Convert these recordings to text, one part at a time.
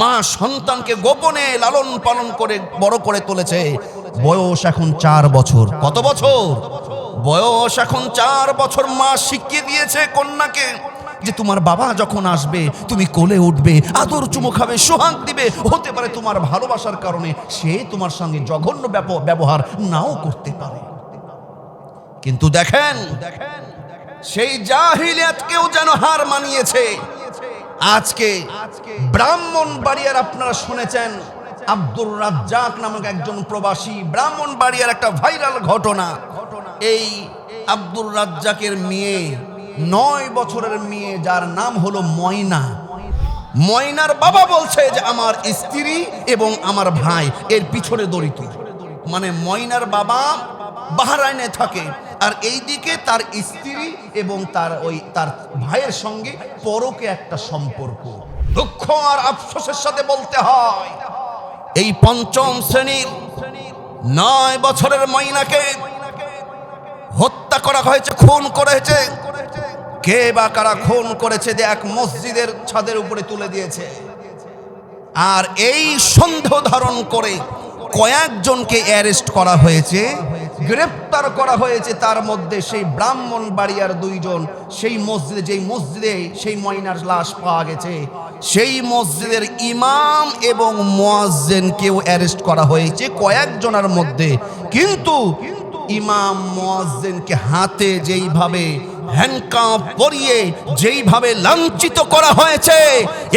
মা সন্তানকে গোপনে লালন পালন করে, বড় করে তুলেছে। বয়স এখন চার বছর। কত বছর? বয়স এখন চার বছর। মা শিখিয়ে দিয়েছে কন্যাকে যে তোমার বাবা যখন আসবে, তুমি কোলে উঠবে, আদর চুমু খাবে, সোহাগ দিবে। হতে পারে তোমার ভালোবাসার কারণে সে তোমার সঙ্গে জঘন্য ব্যবহার নাও করতে পারে। কিন্তু দেখেন, সেই জাহিলিয়াতকেও যেন হার মানিয়েছে। আজকে ব্রাহ্মণ বাড়িয়ার আপনারা শুনেছেন আব্দুর রাজ্জাক নামক একজন প্রবাসী। ব্রাহ্মণ বাড়িয়ার একটা ভাইরাল ঘটনা। এই আব্দুর রাজ্জাকের মেয়ে, নয় বছরের মেয়ে, যার নাম হলো ময়না। ময়নার বাবা বলছে যে, আমার স্ত্রী এবং আমার ভাই, এর পিছনে দড়িত মানে ময়নার বাবা বাহারাইনে থাকে। আর এইদিকে তার স্ত্রী এবং তার ওই তার ভাইয়ের সঙ্গে পরকে একটা সম্পর্ক। দুঃখ আর আফসোসের সাথে বলতে হয়, এই পঞ্চম শ্রেণির নয় বছরের মাইনাকে হত্যা করা হয়েছে, খুন করা হয়েছে কে বা কারা খুন করেছে যে এক মসজিদের ছাদের উপরে তুলে দিয়েছে। আর এই সন্দেহ ধারণ করে কয়েকজনকে অ্যারেস্ট করা হয়েছে। গ্রেপ্তার করা হয়েছে, তার মধ্যে সেই ব্রাহ্মণ বাড়িয়ার দুইজন, সেই মসজিদে, যেই মসজিদে সেই ময়নার লাশ পাওয়া গেছে, সেই মসজিদের ইমাম এবং মোয়াজ্জেনকেও অ্যারেস্ট করা হয়েছে কয়েকজনের মধ্যে। কিন্তু ইমাম মোয়াজ্জেনকে হাতে যেইভাবে হ্যান্ডকাপ পরিয়ে যেইভাবে লাঞ্ছিত করা হয়েছে,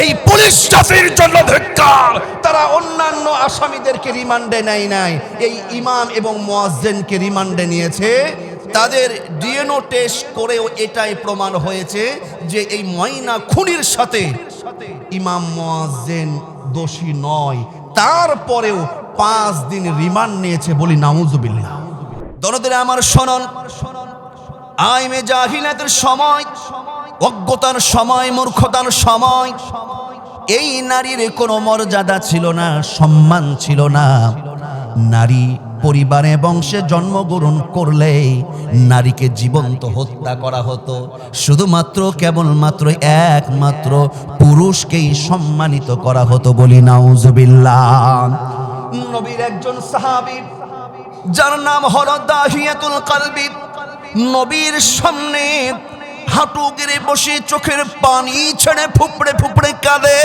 এই পুলিশ চাকরির জন্য ধিক্কার। তারা অন্যান্য আসামিদেরকে রিমান্ডে নেয় নাই। এই ইমাম এবং মোয়াজ্জেনকে রিমান্ডে নিয়েছে। তাদের ডিএনও টেস্ট করেও এটাই প্রমাণ হয়েছে যে এই ময়না খুনির সাথে ইমাম মোয়াজ্জেন দোষী নয়। তারপরেও পাঁচ দিন রিমান্ড নিয়েছে বলি নাউজুবিল্লাহ। দরদের আমার শোনন। আইমে জাহিলাতের সময়, অজ্ঞতার সময়, মূর্খতার সময়, এই নারীর কোনো মর্যাদা ছিল না, সম্মান ছিল না। নারী পরিবারে বংশে জন্মগ্রহণ করলে নারীকে জীবন্ত হত্যা করা হতো। শুধুমাত্র, কেবলমাত্র একমাত্র পুরুষকেই সম্মানিত করা হতো বলি নাউজুবিল্লাহ। নবীর একজন সাহাবী, যার নাম হলো দাহিয়াতুল কালবি। নবীর সামনে হাঁটু গেড়ে বসে চোখের পানি ছেড়ে ফুপড়ে ফুপড়ে কাঁদে।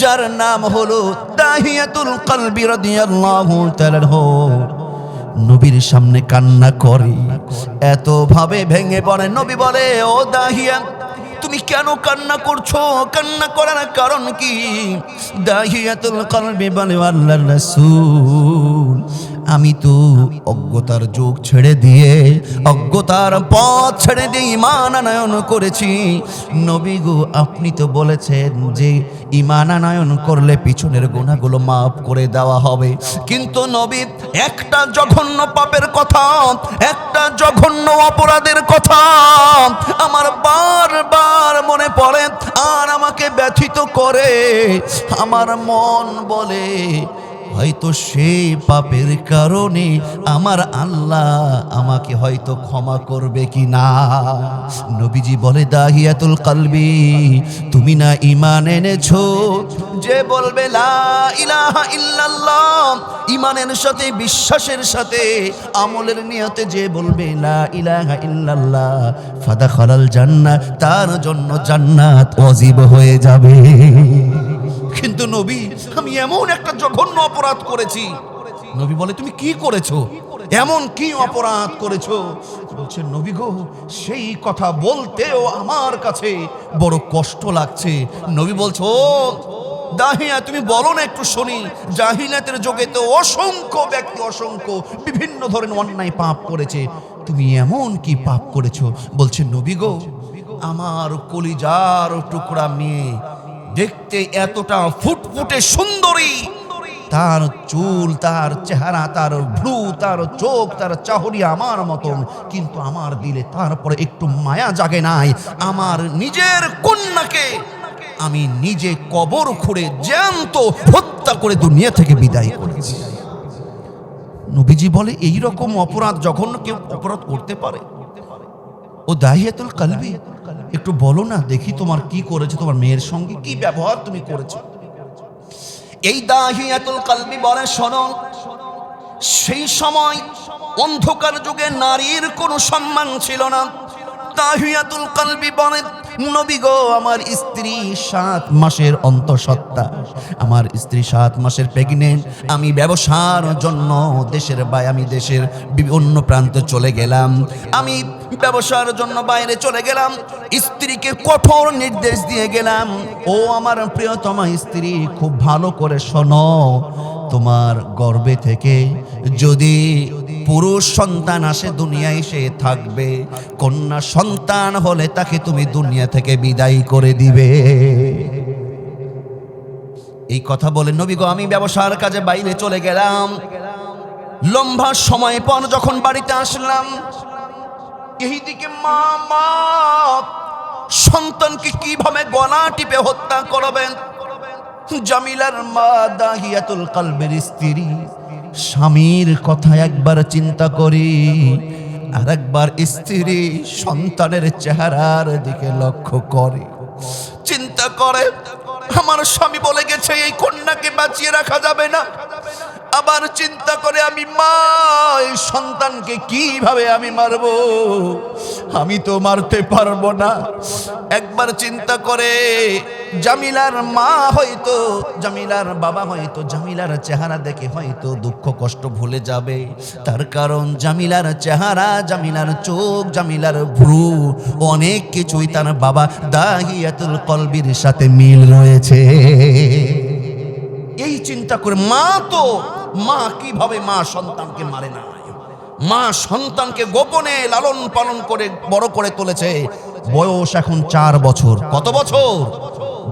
যার নাম হলো দাহিয়াতুল কালবি রাদিয়াল্লাহু তাআলা নবীর সামনে কান্না করে, এত ভাবে ভেঙে পড়ে। নবী বলে, ও দাহিয়া, তুমি কেন কান্না করছ? কান্না করার কারণ কি? দাহিয়াতুল কলবি বলে, আল্লাহর রাসূল। আমি তো অজ্ঞতার যুগ ছেড়ে দিয়ে, অজ্ঞতার পথ ছেড়ে দিয়ে ইমান করেছি। নবী গো, আপনি তো বলেছেন যে ইমান করলে পিছনের গোনাগুলো মাফ করে দেওয়া হবে। কিন্তু নবী, একটা জঘন্য পাপের কথা, একটা জঘন্য অপরাধের কথা আমার বারবার মনে পড়ে আর আমাকে ব্যথিত করে। আমার মন বলে হয়তো সেই পাপের কারণে আমার আল্লাহ আমাকে হয়তো ক্ষমা করবে কি না নবীজি বলে, দাহিয়াতুল কালবি, তুমি না ইমান এনেছো? যে বলবে ইলাহা ইমানের সাথে, বিশ্বাসের সাথে, আমলের নিয়তে যে বলবে, লা ইলাহা ইল্লাল্লাহ ফাদা খালাল জান্নাত তার জন্য জান্নাত অজীব হয়ে যাবে। কিন্তু নবী আমি এমন একটা জঘন্য অপরাধ করেছি। নবী বলে তুমি কি করেছ? এমন কি অপরাধ করেছ? বলছে নবী গো সেই কথা বলতেও আমার কাছে বড় কষ্ট লাগছে। নবী বলছো "ও, দাহিয়া তুমি বলো না একটু শুনি। জাহিলাতের যোগে তো অসংখ্য ব্যক্তি অসংখ্য বিভিন্ন ধরনের অন্যায় পাপ করেছে। তুমি এমন কি পাপ করেছ? বলছে নবী গো আমার কলিজার টুকরা মেয়ে দেখতে এতটা ফুটফুটে সুন্দরী। তার চুল, তার চেহারা, তার ভ্রু, তার চোখ, তার চাহরি আমার মতন। কিন্তু আমার দিলে তারপরে একটু মায়া জাগে নাই। আমার নিজের কন্যাকে আমি নিজে কবর খুঁড়ে জ্যান্ত হত্যা করে দুনিয়া থেকে বিদায় করেছি। নবীজি বলে এই রকম অপরাধ যখন কেউ অপরাধ করতে পারে, ও দাহিয়াতুল কালবি একটু বলো না, দেখি তোমার কি করেছে, তোমার মেয়ের সঙ্গে কি ব্যবহার তুমি করেছ। এই দাহিয়াতুল কালবি বলে, শোনো, সেই সময় অন্ধকার যুগে নারীর কোনো সম্মান ছিল না। তাহিয়াতুল কালবি বলে নবী আমার স্ত্রী সাত মাসের অন্তঃসত্ত্বা। আমার স্ত্রী সাত মাসের প্রেগনেন্ট আমি ব্যবসার জন্য দেশের বাই আমি দেশের বিভিন্ন প্রান্তে চলে গেলাম। আমি ব্যবসার জন্য বাইরে চলে গেলাম। স্ত্রীকে কঠোর নির্দেশ দিয়ে গেলাম। ও আমার প্রিয়তমা স্ত্রী, খুব ভালো করে শোনো, তোমার গর্বে থেকে যদি পুরুষ সন্তান আসে, দুনিয়ায় সে থাকবে। কন্যা সন্তান হলে তাকে তুমি দুনিয়া থেকে বিদায় করে দিবে। এই কথা বলে, নবী গো, আমি ব্যবসার কাজে বাইরে চলে গেলাম। লম্বা সময় পর যখন বাড়িতে আসলাম, এইদিকে মা মা, সন্তানকে কীভাবে গলা টিপে হত্যা করবেন? জামিলার মা, দাহিয়াতুল কালবের স্ত্রী। স্বামীর কথা একবার চিন্তা করি আর একবার স্ত্রী সন্তানের চেহারার দিকে লক্ষ্য করে। চিন্তা করে, আমার স্বামী বলে গেছে, এই কন্যাকে বাঁচিয়ে রাখা যাবে না। আবার চিন্তা করে, আমি মা সন্তানকে কীভাবে আমি মারবো? আমি তো মারতে পারব না। একবার চিন্তা করে জামিলার মা হয়তো, জামিলার বাবা হয়তো, জামিলার চেহারা দেখে হয়তো দুঃখ কষ্ট ভুলে যাবে। তার কারণ জামিলার চেহারা, জামিলার চোখ, জামিলার ভ্রু, অনেক কিছুই তার বাবা দাহিয়াতুল কলবির সাথে মিল রয়েছে। এই চিন্তা করে মা তো, মা কীভাবে মা সন্তানকে মারে না? মা সন্তানকে গোপনে লালন পালন করে, বড় করে তুলেছে। বয়স এখন চার বছর। কত বছর?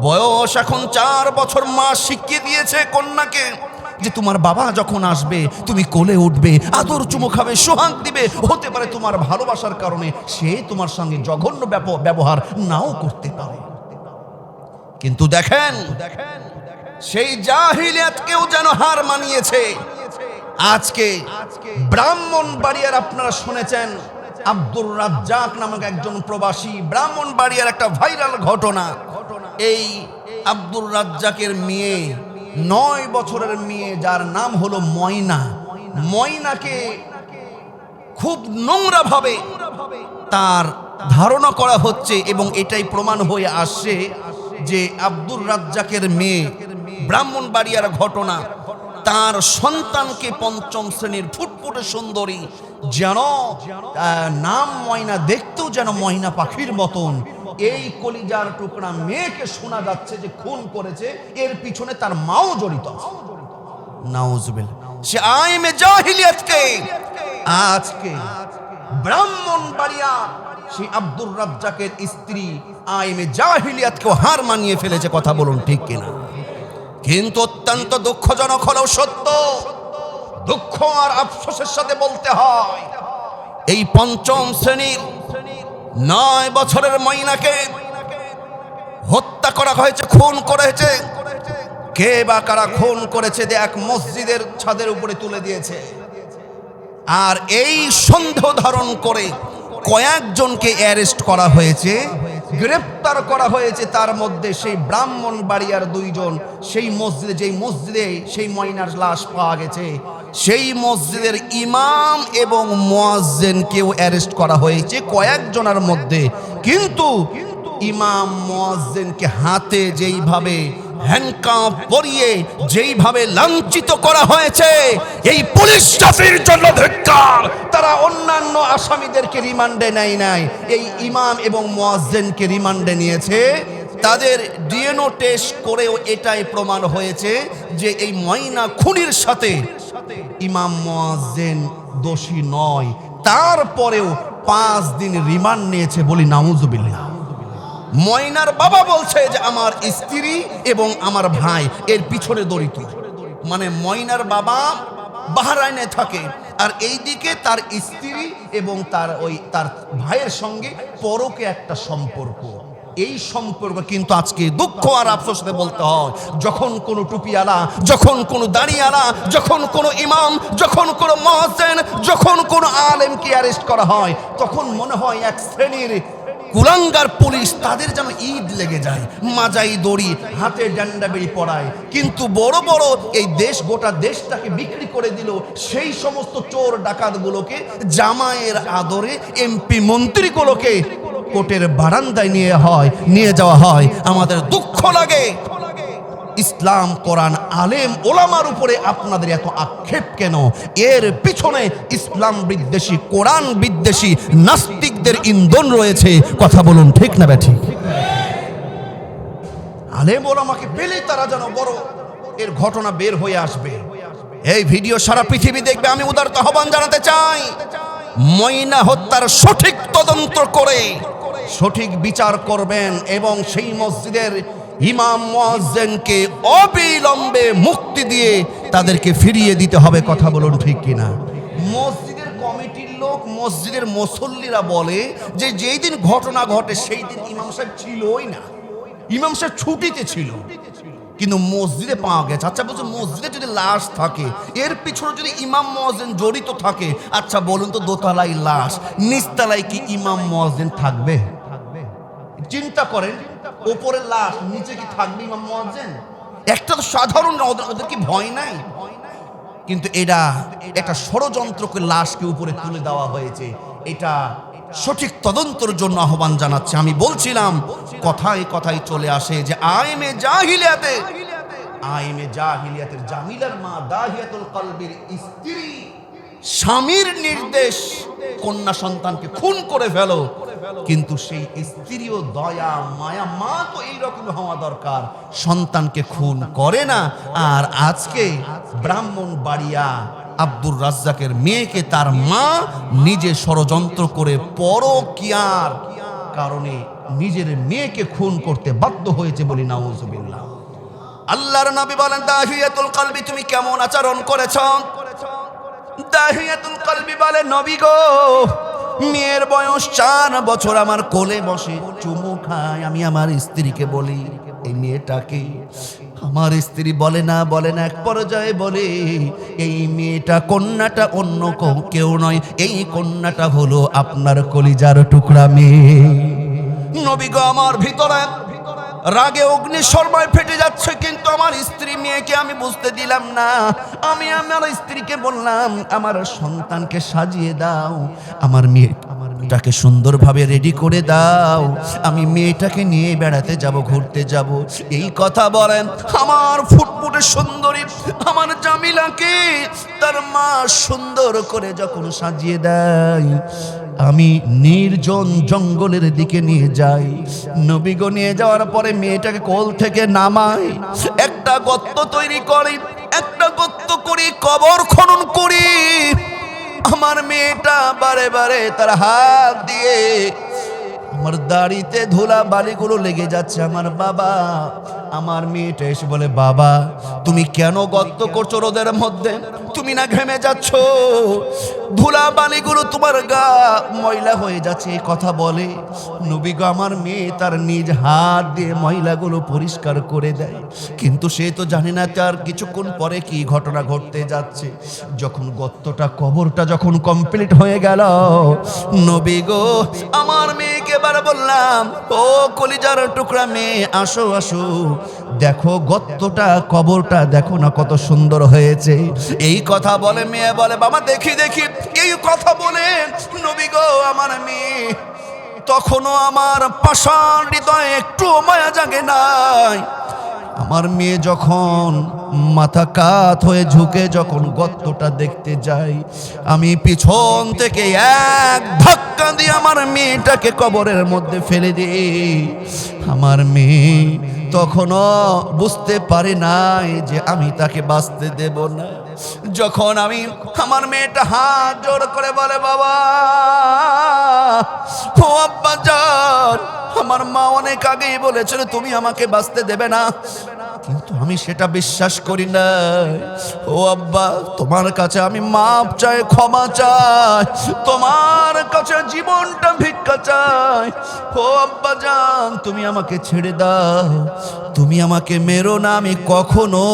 বয়স এখন চার বছর, মা শিখিয়ে দিয়েছে কন্যাকে যে তোমার বাবা যখন আসবে, তুমি কোলে উঠবে, আদর চুমু খাবে, সোহাগ দিবে। হতে পারে তোমার ভালোবাসার কারণে সে তোমার সঙ্গে জঘন্য ব্যবহার নাও করতে পারে। কিন্তু দেখেন, সেই জাহিলিয়াতকেও যেন হার মানিয়েছে। আজকে ব্রাহ্মণ বাড়িয়ার আপনারা শুনেছেন, আব্দুর রাজ্জাক নামক একজন প্রবাসী ব্রাহ্মণ বাড়িয়ার একটা ভাইরাল ঘটনা। এই আব্দুর রাজ্জাকের মেয়ে, নয় বছরের মেয়ে, যার নাম হলো ময়না। ময়নাকে খুব নোংরা ভাবে তার ধারণা করা হচ্ছে এবং এটাই প্রমাণ হয়ে আসছে যে আব্দুর রাজ্জাকের মেয়ে ব্রাহ্মণবাড়িয়ার ঘটনা, তার সন্তানকে পঞ্চম শ্রেণির ফুটফুটে সুন্দরী, যেন নাম ময়না, দেখতেও যেন ময়না পাখির মতন। এই কলিজার টুকরা মেয়েকে শোনা যাচ্ছে যে খুন করেছে, এর পিছনে তার মাও জড়িত নাউজুবিল সে আইমে জাহিলিয়াতকে, আজকে ব্রাহ্মণ বাড়িয়া সেই আব্দুর রাজ্জাকের স্ত্রী আইমে জাহিলিয়াতকে হার মানিয়ে ফেলেছে কথা বলুন ঠিক কিনা। কিন্তু অত্যন্ত দুঃখজনক হলেও সত্য, দুঃখ আর আফসোসের সাথে বলতে হয়, এই পঞ্চম শ্রেণির নয় বছরের ময়নাকে হত্যা করা হয়েছে, খুন করেছে। কে বা কারা খুন করেছে যে এক মসজিদের ছাদের উপরে তুলে দিয়েছে? আর এই সন্দেহ ধারণ করে কয়েকজনকে অ্যারেস্ট করা হয়েছে, গ্রেপ্তার করা হয়েছে। তার মধ্যে সেই ব্রাহ্মণ বাড়িয়ার দুইজন, সেই মসজিদে, যেই মসজিদে সেই ময়নার লাশ পাওয়া গেছে। সেই মসজিদের ইমাম এবং মোয়াজ্জেনকেও অ্যারেস্ট করা হয়েছে কয়েকজনের মধ্যে। কিন্তু ইমাম মোয়াজ্জেনকে হাতে যেইভাবে হ্যান্ডকাপ পরিয়ে যেইভাবে লাঞ্ছিত করা হয়েছে, এই পুলিশ স্টাফের জন্য ধিক্কার। তারা অন্যান্য আসামিদেরকে রিমান্ডে নেয় নাই। এই ইমাম এবং মোয়াজ্জেনকে রিমান্ডে নিয়েছে। তাদের ডিএনও টেস্ট করেও এটাই প্রমাণ হয়েছে যে এই ময়না খুনির সাথে ইমাম মোয়াজ্জেন দোষী নয়। তারপরেও পাঁচ দিন রিমান্ড নিয়েছে বলি নাউজুবিল্লাহ। ময়নার বাবা বলছে যে, আমার স্ত্রী এবং আমার ভাই, এর পিছনে দড়িত মানে ময়নার বাবা বাহারাইনে থাকে। আর এইদিকে তার স্ত্রী এবং তার ওই, তার ভাইয়ের সঙ্গে পরকে একটা সম্পর্ক। এই সম্পর্ক কিন্তু আজকে দুঃখ আর আফসোসে বলতে হয়। যখন কোনো টুপিওয়ালা, যখন কোনো দাড়িওয়ালা, যখন কোনো ইমাম, যখন কোনো মহাসেন, যখন কোনো আলেমকে অ্যারেস্ট করা হয়, তখন মনে হয় এক শ্রেণির কুলাঙ্গার পুলিশ তাদের যেন ঈদ লেগে যায়, মাজাই দড়ি হাতে ডান্ডা বেড়ি পড়ায়। কিন্তু বড় বড় এই দেশ, গোটা দেশটাকে বিক্রি করে দিল সেই সমস্ত চোর ডাকাতগুলোকে জামায়ের আদরে এমপি মন্ত্রীগুলোকে। কোর্টের বারান্দায় নিয়ে হয়, নিয়ে যাওয়া হয়। আমাদের দুঃখ লাগে। ইসলাম, কোরআন, আলেম, ওলামার উপরে আপনাদের এত আক্ষেপ কেন? এর পিছনে ইসলাম বিদ্বেষী, কোরআন বিদ্বেষী, নাস্তিকদের ইন্ধন রয়েছে। কথা বলুন, ঠিক না ব্যাঠিক? আলেম ওলামাকে পেলেই তারা যেন বড়। এর ঘটনা বের হয়ে আসবে। এই ভিডিও সারা পৃথিবী দেখবে, আমি উদারত আহ্বান জানাতে চাই। ময়না হত্যার সঠিক তদন্ত করে সঠিক বিচার করবেন এবং সেই মসজিদের ইমাম মোয়াজ্জেনকে অবিলম্বে মুক্তি দিয়ে তাদেরকে ফিরিয়ে দিতে হবে, কথা বলুন ঠিক কিনা। মসজিদের কমিটির লোক, মসজিদের মুসল্লিরা বলে যে যেই দিন ঘটনা ঘটে, সেই দিন ইমাম সাহেব ছিলই না। ইমাম সাহেব ছুটিতে ছিল। কিন্তু মসজিদে পাওয়া গেছে। আচ্ছা বলছে মসজিদে যদি লাশ থাকে, এর পিছনে যদি ইমাম মহাজেন জড়িত থাকে আচ্ছা বলুন তো দোতলায় লাশ, নিচতলায় কি ইমাম মহাজেন থাকবে? চিন্তা করেন, ওপরে লাশ, নিচে কি থাকবে ইমাম মহাজেন? একটা তো সাধারণ ওদের কি ভয় নাই? কিন্তু এটা একটা ষড়যন্ত্রকে লাশকে উপরে তুলে দেওয়া হয়েছে। এটা সঠিক তদন্তর জন্য আহ্বান জানাচ্ছে। আমি বলছিলাম, কথায় কথায় চলে আসে যে আইমে জাহিলিয়াতে, আইমে জাহিলিয়াতের জামিলার মা দাহিয়াতুল কলবির স্ত্রী স্বামীর নির্দেশ কন্যা সন্তানকে খুন করে ফেলো। কিন্তু সেই স্ত্রীও দয়া, মায়া, মা তো এইরকম হওয়া দরকার। সন্তানকে খুন করে না। আর আজকে ব্রাহ্মণ বাড়িয়া আব্দুর রাজ্জাকের মেয়েকে তার মা নিজে ষড়যন্ত্র করে পরকিয়ার কারণে নিজের মেয়েকে খুন করতে বাধ্য হয়েছে বলি নাউজুবিল্লাহ। আল্লাহর নবী বলেন, দাহিয়াতুল কলবি তুমি কেমন আচরণ করেছ? দাহিয়াতুল কলবি বলে, নবী গো, মেয়ের বয়স চার বছর, আমার কোলে বসে চুমু খায়। আমি আমার স্ত্রীকে বলি, এই মেয়েটাকে আমার স্ত্রী বলে না বলে না, এক পর্যায়ে বলে, এই মেয়েটা কন্যাটা অন্য কেউ- নয়, এই কন্যাটা হলো আপনার কলিজার টুকরা মেয়ে। নবী গো, আমার ভিতরে রাগে অগ্নি শর্মায় ফেটে যাচ্ছে, কিন্তু আমার স্ত্রী মেয়েকে আমি বুঝতে দিলাম না। আমি আমার স্ত্রীকে বললাম, আমার সন্তানকে সাজিয়ে দাও, আমার মেয়ে মেয়েটাকে সুন্দরভাবে রেডি করে দাও। আমি মেয়েটাকে নিয়ে বেড়াতে যাব, ঘুরতে যাব। এই কথা বলেন, আমার ফুটফুটে সুন্দরী, আমার জামিলাকে তার মা সুন্দর করে যখন সাজিয়ে দেয়, আমি নির্জন জঙ্গলের দিকে নিয়ে যাই। নবীগো নিয়ে যাওয়ার পরে মেয়েটাকে কোল থেকে নামাই, একটা গর্ত তৈরি করি, একটা গর্ত করি, কবর খনন করি। আমার মেয়েটা বারে বারে তার হাত দিয়ে আমার দাড়িতে ধুলা বালিগুলো লেগে যাচ্ছে। আমার বাবা, আমার মেয়েটা এসে বলে, বাবা, তুমি কেন গর্ত করছ রোদের মধ্যে? তুমি না ঘেমে যাচ্ছ? ধুলা বালিগুলো তোমার গা ময়লা হয়ে যাচ্ছে কথা বলে। নবী গো, আমার মেয়ে তার নিজ হাত দিয়ে ময়লাগুলো পরিষ্কার করে দেয়। কিন্তু সে তো জানে না তার কিছুক্ষণ পরে কি ঘটনা ঘটতে যাচ্ছে। যখন গর্তটা, কবরটা যখন কমপ্লিট হয়ে গেল, নবী গো, আমার মেয়েকে এবার বললাম, ও কলিজার টুকরা মেয়ে, আসো আসো। দেখো, গর্তটা, কবরটা দেখো না কত সুন্দর হয়েছে। এই কথা বলে, মেয়ে বলে, বাবা, দেখি দেখি, এই কথা বলে, নবী গো, আমার মেয়ে, তখনও আমার পাষাণ হৃদয়ে একটু মায়া জাগে নাই। আমার মেয়ে যখন মাথা কাত হয়ে ঝুঁকে যখন গর্তটা দেখতে যাই, আমি পিছন থেকে এক ধাক্কা দিয়ে আমার মেয়েটাকে কবরের মধ্যে ফেলে দিই। আমার মেয়ে তখনও বুঝতে পারে নাই যে আমি তাকে বাঁচতে দেব না। যখন আমি আমার মেয়েটা হাত জোর করে বলে, বাবা, ও আব্বা আমার মা অনেক আগেই বলেছিল তুমি আমাকে বাঁচতে দেবে না। কিন্তু আমি সেটা বিশ্বাস করি না ও আব্বা, তোমার কাছে আমি মাপ চাই, ক্ষমা চাই। তোমার কাছে জীবনটা ভিক্ষা চাই। ও আব্বা জান, তুমি আমাকে ছেড়ে দাও। তুমি আমাকে মেরো না, আমি কখনো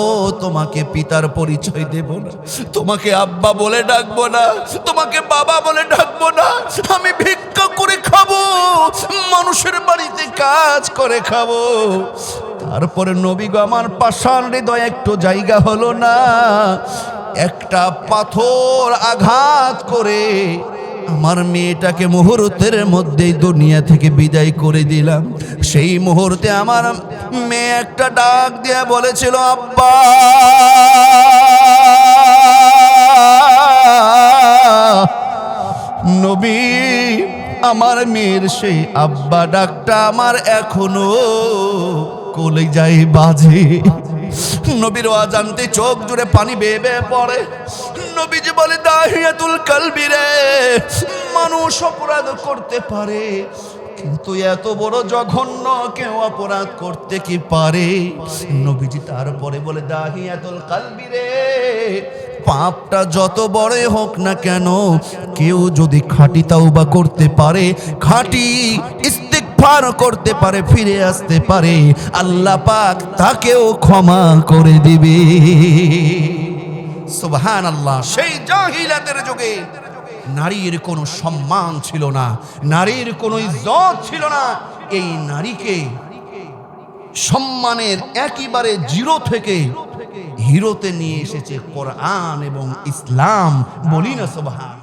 তোমাকে পিতার পরিচয় দেব না। তোমাকে আব্বা বলে ডাকবো না, তোমাকে বাবা বলে ডাকবো না। আমি ভিক্ষা করে খাব, মানুষের বাড়িতে কাজ করে খাব। তারপরে নবী গো, আমার পাষাণ হৃদয় একটু জায়গা হলো না। একটা পাথর আঘাত করে আমার মেয়েটাকে মুহূর্তের মধ্যেই দুনিয়া থেকে বিদায় করে দিলাম। সেই মুহূর্তে আমার মেয়ে একটা ডাক দিয়ে বলেছিল, আব্বা! নবী, আমার মেয়ের সেই আব্বা ডাকটা আমার এখনও কোলে যাই বাজে। নবীর আজানতে চোখ জুড়ে পানি বেয়ে বেয়ে পড়ে। নবীজি বলে, দাহিয়াতুল কালবি রে, মানুষ অপরাধ করতে পারে। কিন্তু এত বড় জঘন্য, কেউ অপরাধ করতে কি পারে? নবীজি তারপরে বলে, দাহিয়াতুল কালবি রে, পাপটা যত বড়ই হোক না কেন, কেউ যদি খাঁটি তাওবা করতে পারে, খাঁটি ইস্তেগফার করতে পারে, ফিরে আসতে পারে। আল্লাহ পাক তাকেও ক্ষমা করে দিবে। সুবহান আল্লাহ সেই জাহিলাতের যুগে নারীর কোনো সম্মান ছিল না, নারীর কোনো ইজ্জত ছিল না। এই নারীকে সম্মানের একেবারে জিরো থেকে হিরোতে নিয়ে এসেছে কোরআন এবং ইসলাম। বলি না সুবহান।